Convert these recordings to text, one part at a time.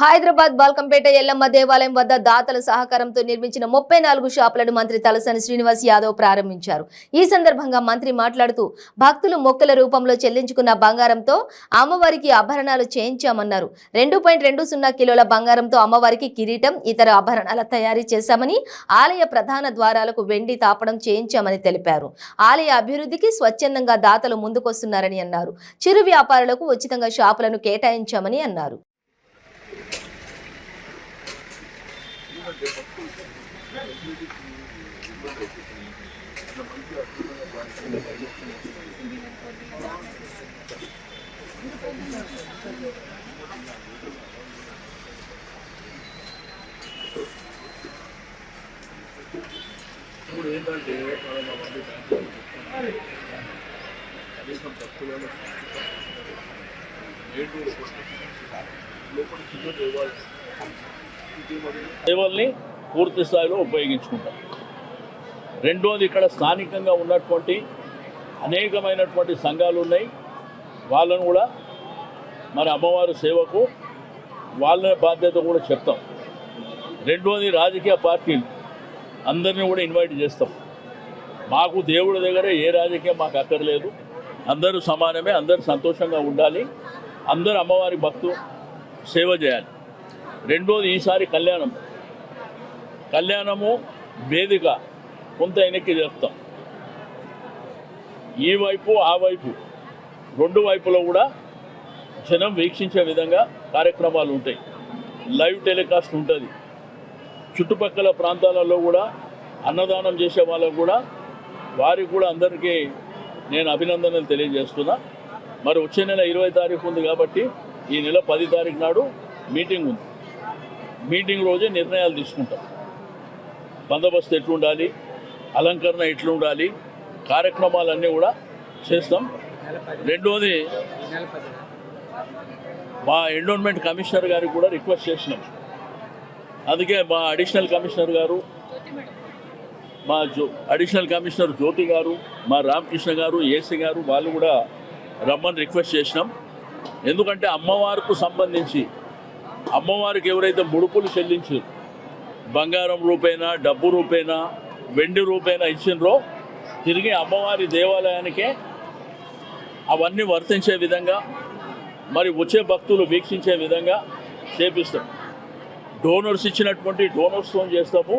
హైదరాబాద్ బాల్కంపేట ఎల్లమ్మ దేవాలయం వద్ద దాతల సహకారంతో నిర్మించిన ముప్పై నాలుగు షాపులను మంత్రి తలసాని శ్రీనివాస్ యాదవ్ ప్రారంభించారు. ఈ సందర్భంగా మంత్రి మాట్లాడుతూ భక్తులు మొక్కల రూపంలో చెల్లించుకున్న బంగారంతో అమ్మవారికి ఆభరణాలు చేయించామన్నారు. రెండు పాయింట్ రెండు సున్నా కిలోల బంగారంతో అమ్మవారికి కిరీటం ఇతర ఆభరణాల తయారీ చేశామని ఆలయ ప్రధాన ద్వారాలకు వెండి తాపడం చేయించామని తెలిపారు. ఆలయ అభివృద్ధికి స్వచ్ఛందంగా దాతలు ముందుకొస్తున్నారని అన్నారు. చిరు వ్యాపారులకు ఉచితంగా షాపులను కేటాయించామని అన్నారు. ఇప్పుడు ఏంటంటే మనం మంది కనీసం భక్తులను నేటి లోపల కింద దేవాలయం సేవల్ని పూర్తి స్థాయిలో ఉపయోగించుకుంటాం. రెండోది ఇక్కడ స్థానికంగా ఉన్నటువంటి అనేకమైనటువంటి సంఘాలు ఉన్నాయి. వాళ్ళను కూడా మన అమ్మవారి సేవకు వాళ్ళ బాధ్యత కూడా చెప్తాం. రెండోది రాజకీయ పార్టీలు. అందరిని కూడా ఇన్వైట్ చేస్తాం. మాకు దేవుడి దగ్గర ఏ రాజకీయం మాకు అక్కర్లేదు. అందరూ సమానమే అందరూ సంతోషంగా ఉండాలి. అందరూ అమ్మవారి భక్తు సేవ చేయాలి. రెండోది ఈసారి కళ్యాణం. కళ్యాణము వేదిక కొంత వెనక్కి చేస్తాం ఈ వైపు ఆ వైపు రెండు వైపులో కూడా జనం వీక్షించే విధంగా కార్యక్రమాలు ఉంటాయి. లైవ్ టెలికాస్ట్ ఉంటుంది. చుట్టుపక్కల ప్రాంతాలలో కూడా అన్నదానం చేసే వాళ్ళకు కూడా వారికి కూడా అందరికీ నేను అభినందనలు తెలియజేస్తున్నా. మరి వచ్చే నెల ఇరవై తారీఖు ఉంది కాబట్టి ఈ నెల పది తారీఖు నాడు మీటింగ్ ఉంది. మీటింగ్ రోజే నిర్ణయాలు తీసుకుంటాం. బందోబస్తు ఎట్లుండాలి అలంకరణ ఎట్లుండాలి కార్యక్రమాలన్నీ కూడా చేస్తాం. రెండోది మా ఎండోన్మెంట్ కమిషనర్ గారికి కూడా రిక్వెస్ట్ చేసినాం. అందుకే మా అడిషనల్ కమిషనర్ గారు మా జో అడిషనల్ కమిషనర్ జ్యోతి గారు మా రామకృష్ణ గారు ఏసీ గారు వాళ్ళు కూడా రమ్మని రిక్వెస్ట్ చేసినాం. ఎందుకంటే అమ్మవారికి సంబంధించి అమ్మవారికి ఎవరైతే ముడుపులు చెల్లించారు బంగారం రూపేనా డబ్బు రూపేనా వెండి రూపేనా ఇచ్చినరో తిరిగి అమ్మవారి దేవాలయానికే అవన్నీ వర్తించే విధంగా మరి వచ్చే భక్తులు వీక్షించే విధంగా చేపిస్తాం. డోనర్స్ ఇచ్చినటువంటి డోనర్స్తో చేస్తాము.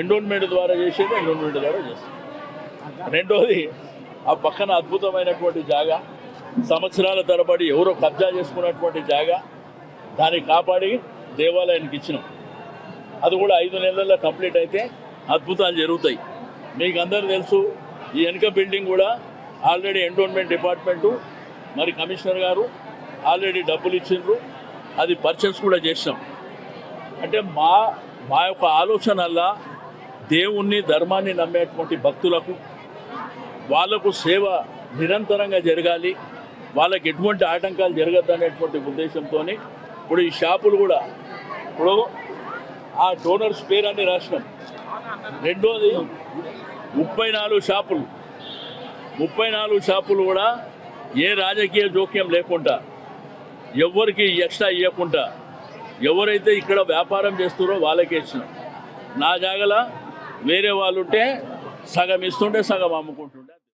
ఎండోన్మెంట్ ద్వారా చేసేది ఎండోన్మెంట్ ద్వారా చేస్తాం. రెండోది ఆ పక్కన అద్భుతమైనటువంటి జాగా సంవత్సరాల తరబడి ఎవరో కబ్జా చేసుకున్నటువంటి జాగా దాన్ని కాపాడి దేవాలయానికి ఇచ్చినాం. అది కూడా ఐదు నెలల్లో కంప్లీట్ అయితే అద్భుతాలు జరుగుతాయి. మీకు అందరూ తెలుసు ఈ వెనుక బిల్డింగ్ కూడా ఆల్రెడీ ఎండోన్మెంట్ డిపార్ట్మెంటు మరి కమిషనర్ గారు ఆల్రెడీ డబ్బులు ఇచ్చిండ్రు అది పర్చేస్ కూడా చేసినాం. అంటే మా మా యొక్క ఆలోచనల్లా దేవుణ్ణి ధర్మాన్ని నమ్మేటువంటి భక్తులకు వాళ్ళకు సేవ నిరంతరంగా జరగాలి వాళ్ళకి ఎటువంటి ఆటంకాలు జరగద్దు అనేటువంటి ఉద్దేశంతో ఇప్పుడు ఈ షాపులు కూడా ఇప్పుడు ఆ డోనర్స్ పేరు అన్ని రాసినాం. రెండోది ముప్పై నాలుగు షాపులు. ముప్పై నాలుగు షాపులు కూడా ఏ రాజకీయ జోక్యం లేకుండా ఎవరికి ఎక్స్ట్రా ఇవ్వకుండా ఎవరైతే ఇక్కడ వ్యాపారం చేస్తారో వాళ్ళకే ఇచ్చిన. నా జాగల వేరే వాళ్ళు ఉంటే సగం ఇస్తుంటే సగం అమ్ముకుంటుండే